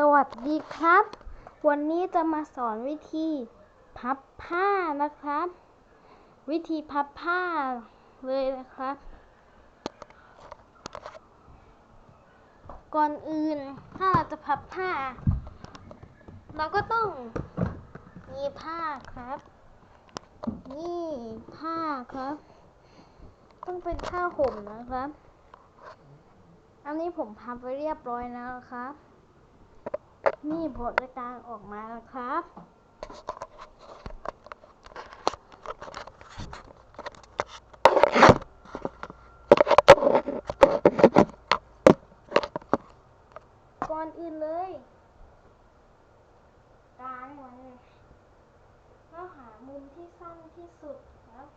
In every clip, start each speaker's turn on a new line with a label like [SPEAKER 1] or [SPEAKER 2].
[SPEAKER 1] สวัสดีครับ วันนี้จะมาสอนวิธีพับผ้านะครับ วิธีพับผ้าเลยนะครับ ก่อนอื่นถ้าเราจะพับผ้า เราก็ต้องมีผ้าครับ นี่ผ้าครับ ต้องเป็นผ้าห่มนะครับ อันนี้ผมพับไว้เรียบร้อยแล้วครับ นี่ผลกลางออกมาแล้วครับ ก่อนอื่นเลยกางมันเราหามุมที่สั้นที่สุดครับ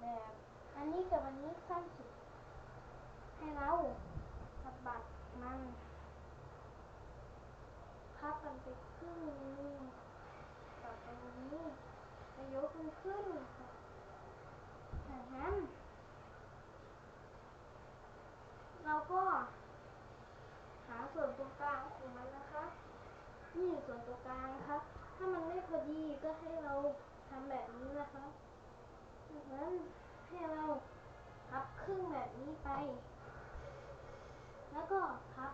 [SPEAKER 1] แบบอันนี้กับอันนี้สั้นสุด ให้เราสะบัดมัน พับมันไปครึ่งนึงต่อไปนี้จะยกมันขึ้นครับจากนั้น เราก็หาส่วนตรงกลางของมันนะคะนี่ส่วนตรงกลางครับถ้ามันไม่พอดีก็ให้เราทำแบบนี้นะคะจากนั้นให้เราพับครึ่งแบบนี้ไป แล้วก็พับ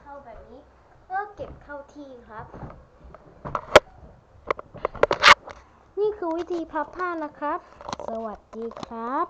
[SPEAKER 1] เข้าแบบนี้ ก็เก็บเข้าที่ครับ นี่คือวิธีพับผ้านะครับ สวัสดีครับ